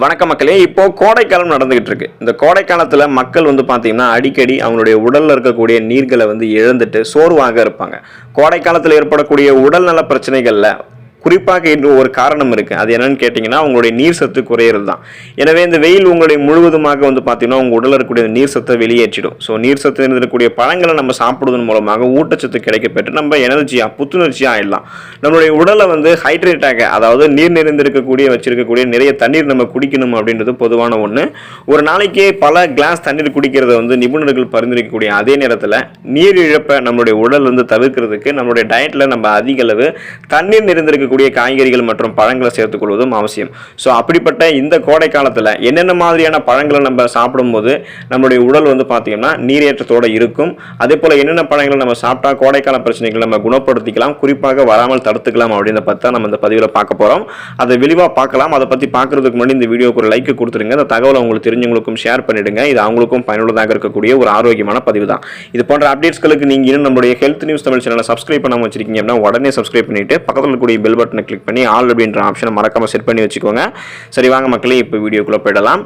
வணக்க மக்களே இப்போ கோடைக்காலம் நடந்துகிட்டு இருக்கு. இந்த கோடைக்காலத்துல மக்கள் வந்து பாத்தீங்கன்னா அடிக்கடி அவங்களுடைய உடல்ல இருக்கக்கூடிய நீர்களை வந்து இழந்துட்டு சோர்வாக இருப்பாங்க. கோடைக்காலத்தில் ஏற்படக்கூடிய உடல்நல பிரச்சனைகள்ல குறிப்பாக இன்னும் ஒரு காரணம் இருக்குது அது என்னன்னு கேட்டிங்கன்னா உங்களுடைய நீர் சத்து குறையிறது தான். எனவே இந்த வெயில் உங்களுடைய முழுவதுமாக வந்து பார்த்திங்கன்னா உங்கள் உடலில் இருக்கக்கூடிய நீர் சத்தை வெளியேற்றிடும். ஸோ நீர் சத்து இருக்கக்கூடிய பழங்களை நம்ம சாப்பிடுவதன் மூலமாக ஊட்டச்சத்து கிடைக்கப்பெற்று நம்ம எனர்ஜியாக புத்துணர்ச்சியாக ஆயிடலாம். நம்மளுடைய உடலை வந்து ஹைட்ரேட்டாக அதாவது நீர் நிறைந்திருக்கக்கூடிய வச்சிருக்கக்கூடிய நிறைய தண்ணீர் நம்ம குடிக்கணும் அப்படின்றது பொதுவான ஒன்று ஒரு நாளைக்கே பல கிளாஸ் தண்ணீர் குடிக்கிறத வந்து நிபுணர்கள் பரிந்துரைக்கக்கூடிய அதே நேரத்தில் நீர் இழப்பை நம்மளுடைய உடல் வந்து தவிர்க்கிறதுக்கு நம்மளுடைய டயட்டில் நம்ம அதிக அளவு தண்ணீர் இருக்கக்கூடிய காய்கறிகள் மற்றும் பழங்களை சேர்த்துக்கொள்வதும் அவசியம். ஸோ அப்படிப்பட்ட இந்த கோடை காலத்தில் என்னென்ன மாதிரியான பழங்களை நம்ம சாப்பிடும்போது நம்மளுடைய உடல் வந்து பார்த்தீங்கன்னா நீரேற்றத்தோட இருக்கும். அதே போல் என்னென்ன பழங்களை நம்ம சாப்பிட்டா கோடைக்கால பிரச்சனைகளை நம்ம குணப்படுத்திக்கலாம் குறிப்பாக வராமல் தடுத்துக்கலாம் அப்படின்றத பற்றி தான் நம்ம இந்த பதிவில் பார்க்க போகிறோம் அதை விரிவாக பார்க்கலாம். அதை பற்றி பார்க்குறதுக்கு முன்னாடி இந்த வீடியோக்கு ஒரு லைக் கொடுத்துருங்க அந்த தகவலை உங்களுக்கு தெரிஞ்சவங்களுக்கும் ஷேர் பண்ணிடுங்க. இது அவங்களுக்கும் பயனுள்ளதாக இருக்கக்கூடிய ஒரு ஆரோக்கியமான பதிவு தான். இது போன்ற அப்டேட்ஸ்களுக்கு நீங்கள் இன்னும் நம்மளுடைய ஹெல்த் நியூஸ் தமிழ் சேனலை சப்ஸ்கிரைப் பண்ணாமல் வச்சிருக்கீங்க அப்படின்னா உடனே சப்ஸ்கிரைப் பண்ணிட்டு பக்கத்தில் இருக்கக்கூடிய பெல் பட்டனை கிளிக் பண்ணி ஆல் அப்படின்ற ஆப்ஷனை மறக்காமல் செட் பண்ணி வச்சுக்கோங்க. சரி வாங்க மக்களே இப்போ வீடியோக்குள்ளே போயிடலாம்.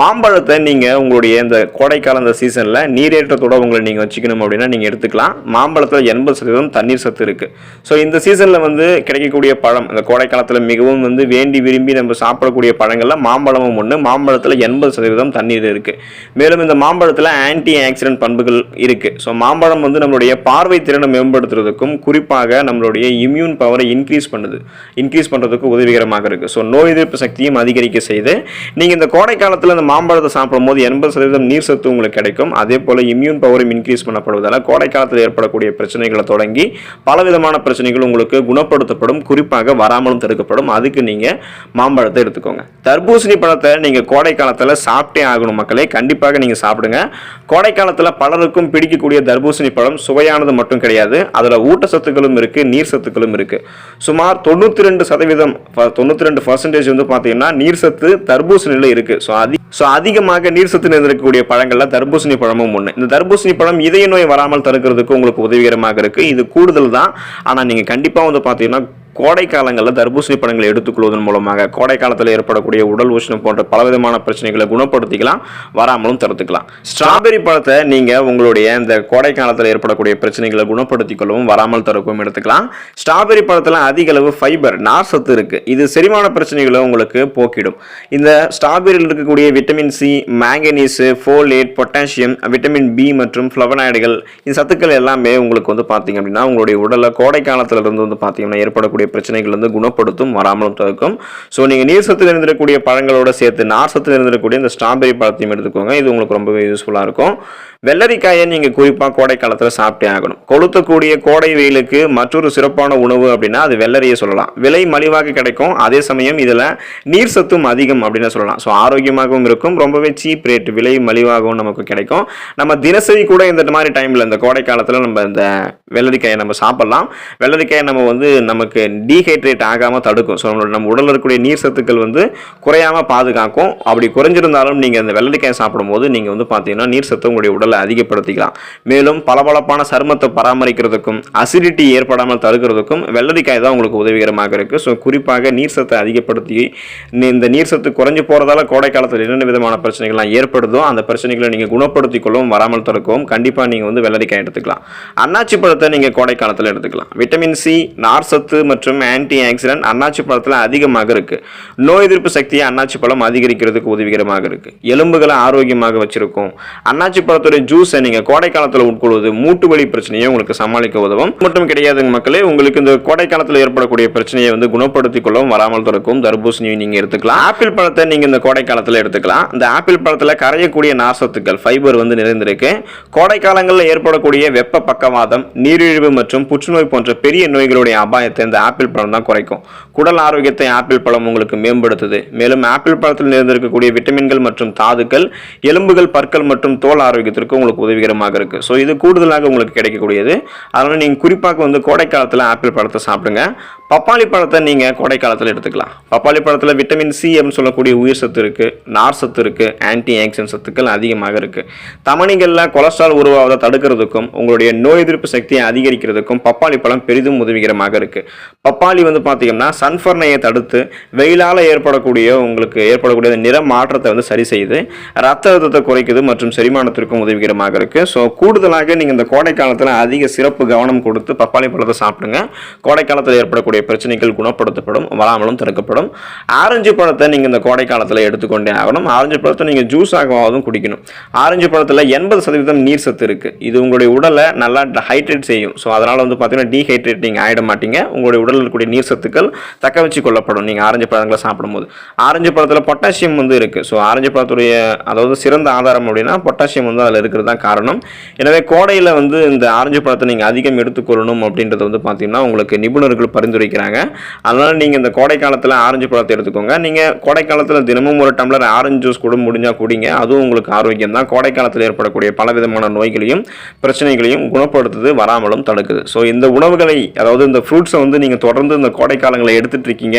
மாம்பழத்தை நீங்கள் உங்களுடைய இந்த கோடைக்கால இந்த சீசனில் நீரேற்றத்தோட உங்களை நீங்கள் வச்சுக்கணும் அப்படின்னா நீங்கள் எடுத்துக்கலாம். மாம்பழத்தில் எண்பது சதவீதம் தண்ணீர் சத்து இருக்குது ஸோ இந்த சீசனில் வந்து கிடைக்கக்கூடிய பழம் இந்த கோடைக்காலத்தில் மிகவும் வந்து வேண்டி விரும்பி நம்ம சாப்பிடக்கூடிய பழங்களில் மாம்பழமும் ஒன்று மாம்பழத்தில் எண்பது சதவீதம் தண்ணீர் இருக்குது மேலும் இந்த மாம்பழத்தில் ஆன்டி ஆக்சிடென்ட் பண்புகள் இருக்குது ஸோ மாம்பழம் வந்து நம்மளுடைய பார்வை திறனை மேம்படுத்துறதுக்கும் குறிப்பாக நம்மளுடைய இம்யூன் பவரை இன்க்ரீஸ் பண்ணுது. இன்க்ரீஸ் பண்ணுறதுக்கு உதவிகரமாக இருக்குது ஸோ நோய் எதிர்ப்பு சக்தியும் அதிகரிக்க செய்து நீங்கள் இந்த கோடை காலத்தில் இந்த மாம்பழத்தை சாப்பிடும் போது எண்பது சதவீதம் நீர் சத்து உங்களுக்கு கிடைக்கும். அதே போல் இம்யூன் பவரும் இன்க்ரீஸ் பண்ணப்படுவதால் கோடை காலத்தில் ஏற்படக்கூடிய பிரச்சனைகளை தொடங்கி பலவிதமான பிரச்சனைகள் உங்களுக்கு குணப்படுத்தப்படும். குறிப்பாக வராமலும் தடுக்கப்படும். அதுக்கு நீங்கள் மாம்பழத்தை எடுத்துக்கோங்க. தர்பூசணி பழத்தை நீங்கள் கோடை காலத்தில் சாப்பிட்டே ஆகணும் மக்களே. கண்டிப்பாக நீங்கள் சாப்பிடுங்க. கோடை காலத்தில் பலருக்கும் பிடிக்கக்கூடிய தர்பூசணி பழம் சுவையானது மட்டும் கிடையாது. அதில் ஊட்டச்சத்துக்களும் இருக்குது நீர் சத்துக்களும் இருக்குது சுமார் தொண்ணூற்றி ரெண்டு சதவீதம் தொண்ணூற்றி ரெண்டு பர்சன்டேஜ் வந்து பார்த்தீங்கன்னா நீர் சத்து தர்பூசணியில் இருக்குது ஸோ அதி ஸோ அதிகமாக நீர் சத்து நிறைந்திருக்கக்கூடிய பழங்களில் தர்பூசணி பழமும் ஒன்று இந்த தர்பூசணி பழம் இதய நோய் வராமல் தடுக்கிறதுக்கு உங்களுக்கு உதவிகரமாக இருக்குது இது கூடுதல் தான். ஆனால் நீங்கள் கண்டிப்பாக வந்து பார்த்தீங்கன்னா கோடை காலங்களில் தர்பூசணி பழங்களை எடுத்துக்கொள்வதன் மூலமாக கோடை காலத்தில் ஏற்படக்கூடிய உடல் உஷ்ணம் போன்ற பலவிதமான பிரச்சனைகளை குணப்படுத்திக்கலாம் வராமலும் தடுத்துக்கலாம். ஸ்ட்ராபெரி பழத்தை நீங்கள் உங்களுடைய இந்த கோடை காலத்தில் ஏற்படக்கூடிய பிரச்சனைகளை குணப்படுத்திக் கொள்ளவும் வராமல் தடுக்கவும் எடுத்துக்கலாம். ஸ்ட்ராபெரி பழத்தில் அதிக அளவு ஃபைபர் நார் சத்து இருக்குது இது செரிமான பிரச்சனைகளை உங்களுக்கு போக்கிடும். இந்த ஸ்ட்ராபெரியில் இருக்கக்கூடிய vitamin C manganese folate potassium vitamin B மற்றும் ஃப்ளவனாய்டுகள் இந்த சத்துக்கள் எல்லாமே உங்களுக்கு வந்து பார்த்தீங்க அப்படின்னா உங்களுடைய உடலை கோடை இருந்து வந்து பார்த்தீங்கன்னா ஏற்படக்கூடிய பிரச்சனைகள் வந்து குணப்படுத்தும் வராமலும் தவிர்க்கும். ஸோ நீங்கள் நீர் சத்து நிறைந்திருக்கக்கூடிய பழங்களோட சேர்த்து நார் சத்து நிறைந்திருக்கக்கூடிய இந்த ஸ்ட்ராபெரி பழத்தையும் எடுத்துக்கோங்க. இது உங்களுக்கு ரொம்பவே யூஸ்ஃபுல்லாக இருக்கும். வெள்ளரிக்காயை நீங்கள் குறிப்பாக கோடை காலத்தில் சாப்பிட்டே ஆகணும். கொளுத்தக்கூடிய கோடை வெயிலுக்கு மற்றொரு சிறப்பான உணவு அப்படின்னா அது வெள்ளரியை சொல்லலாம். விலை மலிவாக கிடைக்கும். அதே சமயம் இதில் நீர் சத்தும் அதிகம் அப்படின்னு சொல்லலாம். ஸோ ஆரோக்கியமாகவும் இருக்கும். ரொம்பவே சீப் ரேட் விலை மலிவாகவும் நமக்கு கிடைக்கும். நம்ம தினசரி கூட இந்த மாதிரி டைமில் இந்த கோடை காலத்தில் நம்ம இந்த வெள்ளரிக்காயை நம்ம சாப்பிட்லாம். வெள்ளரிக்காயை நம்ம வந்து நமக்கு டீஹைட்ரேட் ஆகாமல் தடுக்கும். ஸோ நம்மளோட நம்ம உடலில் இருக்கக்கூடிய நீர் சத்துக்கள் வந்து குறையாமல் பாதுகாக்கும். அப்படி குறைஞ்சிருந்தாலும் நீங்கள் அந்த வெள்ளரிக்காய் சாப்பிடும்போது நீங்கள் வந்து பார்த்தீங்கன்னா நீர் சத்து உங்களுடைய உடலை அதிகப்படுத்திக்கலாம். மேலும் பளபளப்பான சருமத்தை பராமரிக்கிறதுக்கும் அசிடிட்டி ஏற்படாமல் தடுக்கிறதுக்கும் வெள்ளரிக்காய் தான் உங்களுக்கு உதவிகரமாக இருக்குது ஸோ குறிப்பாக நீர் சத்தை அதிகப்படுத்தி இந்த நீர் சத்து குறைஞ்சி போகிறதால கோடை காலத்தில் என்னென்ன விதமான பிரச்சனைகள்லாம் ஏற்படுதோ அந்த பிரச்சனைகளை நீங்கள் குணப்படுத்தி கொள்ளவும் வராமல் தடுக்கவும் கண்டிப்பாக நீங்கள் வந்து வெள்ளரிக்காய் எடுத்துக்கலாம். அன்னாச்சி பழத்தை நீங்கள் கோடை காலத்தில் எடுத்துக்கலாம். விட்டமின் சி நார் சத்து மற்றும் மற்றும் ஆன்டி ஆக்சிடென்ட் அன்னாச்சி பழத்தில் அதிகமாக இருக்குது நோய் எதிர்ப்பு சக்தியை அன்னாச்சி பழம் அதிகரிக்கிறதுக்கு உதவிகரமாக இருக்குது எலும்புகளை ஆரோக்கியமாக வச்சிருக்கும். அன்னாச்சி பழத்துடைய ஜூஸை நீங்கள் கோடை காலத்தில் உட்கொள்வது மூட்டு வலி பிரச்சனையை உங்களுக்கு சமாளிக்க உதவும். மட்டும் கிடையாதுங்க மக்களே உங்களுக்கு இந்த கோடை காலத்தில் ஏற்படக்கூடிய பிரச்சனையை வந்து குணப்படுத்திக் கொள்ளவும் வராமல் தடுக்கும் தர்பூசணியை நீங்கள் எடுத்துக்கலாம். ஆப்பிள் பழத்தை நீங்கள் இந்த கோடை காலத்தில் எடுத்துக்கலாம். இந்த ஆப்பிள் பழத்தில் கரையக்கூடிய நாசத்துக்கள் ஃபைபர் வந்து நிறைந்திருக்கு. கோடை காலங்களில் ஏற்படக்கூடிய வெப்ப பக்கவாதம் நீரிழிவு மற்றும் புற்றுநோய் போன்ற பெரிய நோய்களுடைய அபாயத்தை இந்த ஆப்பிள் பழம் தான் குறைக்கும். குடல் ஆரோக்கியத்தை ஆப்பிள் பழம் உங்களுக்கு மேம்படுத்துது. மேலும் ஆப்பிள் பழத்தில் நிறைந்திருக்கக்கூடிய விட்டமின்கள் மற்றும் தாதுக்கள் எலும்புகள் பற்கள் மற்றும் தோல் ஆரோக்கியத்திற்கு உங்களுக்கு உதவிகரமாக இருக்குது ஸோ இது கூடுதலாக உங்களுக்கு கிடைக்கக்கூடியது. அதனால் நீங்கள் குறிப்பாக வந்து கோடை காலத்தில் ஆப்பிள் பழத்தை சாப்பிடுங்க. பப்பாளி பழத்தை நீங்கள் கோடை காலத்தில் எடுத்துக்கலாம். பப்பாளி பழத்தில் விட்டமின் சி அப்படின்னு சொல்லக்கூடிய உயிர் சத்து இருக்குது நார் சத்து இருக்குது ஆன்டி ஆக்சிடென்ட் சத்துக்கள் அதிகமாக இருக்குது தமணிகளில் கொலஸ்ட்ரால் உருவாவதை தடுக்கிறதுக்கும் உங்களுடைய நோய் எதிர்ப்பு சக்தியை அதிகரிக்கிறதுக்கும் பப்பாளி பழம் பெரிதும் உதவிகரமாக இருக்குது பப்பாளி வந்து பார்த்தீங்கன்னா சன்ஃபர்னையை தடுத்து வெயிலால் ஏற்படக்கூடிய உங்களுக்கு ஏற்படக்கூடிய நிற மாற்றத்தை வந்து சரி செய்து ரத்த அழுத்தத்தை குறைக்குது மற்றும் செரிமானத்திற்கும் உதவிகரமாக இருக்குது ஸோ கூடுதலாக நீங்கள் இந்த கோடை காலத்தில் அதிக சிறப்பு கவனம் கொடுத்து பப்பாளி பழத்தை சாப்பிடுங்க. கோடை காலத்தில் ஏற்படக்கூடிய பிரச்சனைகள் குணப்படுத்தப்படும் வராமலும் தடுக்கப்படும். ஆரஞ்சு பழத்தை நீங்கள் இந்த கோடை காலத்தில் எடுத்துக்கொண்டே ஆகணும். ஆரஞ்சு பழத்தை நீங்கள் ஜூஸ் ஆகவாதும் குடிக்கணும். ஆரஞ்சு பழத்தில் எண்பது சதவீதம் நீர் சத்து இருக்குது இது உங்களுடைய உடலை நல்லா ஹைட்ரேட் செய்யும். ஸோ அதனால் வந்து பார்த்தீங்கன்னா டீஹைட்ரேட் நீங்கள் ஆகிட மாட்டீங்க. உங்களுடைய உடலில் இருக்கக்கூடிய நீர் சத்துக்கள் தக்க வச்சு கொள்ளப்படும் நீங்கள் ஆரஞ்சு பழங்களை சாப்பிடும்போது. ஆரஞ்சு பழத்தில் பொட்டாசியம் வந்து இருக்குது ஸோ ஆரஞ்சு பழத்துடைய அதாவது சிறந்த ஆதாரம் அப்படின்னா பொட்டாசியம் வந்து அதில் இருக்கிறது தான் காரணம். எனவே கோடையில் வந்து இந்த ஆரஞ்சு பழத்தை நீங்கள் அதிகம் எடுத்துக்கொள்ளணும் அப்படின்றது வந்து பார்த்தீங்கன்னா உங்களுக்கு நிபுணர்கள் பரிந்துரை வைக்கிறாங்க. அதனால் நீங்கள் இந்த கோடை காலத்தில் ஆரஞ்சு பழத்தை எடுத்துக்கோங்க. நீங்கள் கோடை காலத்தில் தினமும் ஒரு டம்ளர் ஆரஞ்சு ஜூஸ் கூட முடிஞ்சால் குடிங்க. அதுவும் உங்களுக்கு ஆரோக்கியம் தான். கோடை காலத்தில் ஏற்படக்கூடிய பலவிதமான நோய்களையும் பிரச்சனைகளையும் குணப்படுத்துது வராமலும் தடுக்குது. ஸோ இந்த உணவுகளை அதாவது இந்த ஃப்ரூட்ஸை வந்து நீங்கள் தொடர்ந்து இந்த கோடை காலங்களை எடுத்துட்டு இருக்கீங்க.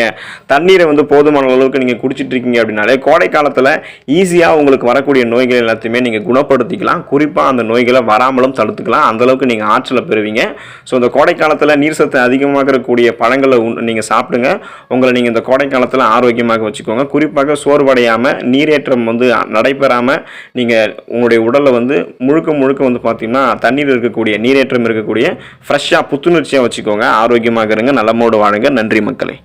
தண்ணீரை வந்து போதுமான அளவுக்கு நீங்கள் குடிச்சிட்டு இருக்கீங்க அப்படின்னாலே கோடை காலத்தில் ஈஸியாக உங்களுக்கு வரக்கூடிய நோய்கள் எல்லாத்தையுமே நீங்கள் குணப்படுத்திக்கலாம். குறிப்பாக அந்த நோய்களை வராமலும் தடுத்துக்கலாம். அந்த அளவுக்கு நீங்கள் ஆற்றலை பெறுவீங்க. ஸோ இந்த கோடை காலத்தில் நீர் சத்து அதிகமாக இருக்கக்கூடிய பழங்களை நீங்கள் சாப்பிடுங்க. உங்களை நீங்கள் இந்த கோடை காலத்தில் ஆரோக்கியமாக வச்சுக்கோங்க. குறிப்பாக சோர்வடையாமல் நீரேற்றம் வந்து நடைபெறாமல் நீங்கள் உங்களுடைய உடலை வந்து முழுக்க முழுக்க வந்து பார்த்தீங்கன்னா தண்ணீர் இருக்கக்கூடிய நீரேற்றம் இருக்கக்கூடிய ஃப்ரெஷ்ஷாக புத்துணர்ச்சியாக வச்சுக்கோங்க. ஆரோக்கியமாக இருங்க நலமோடு வாழுங்க. நன்றி மக்களே.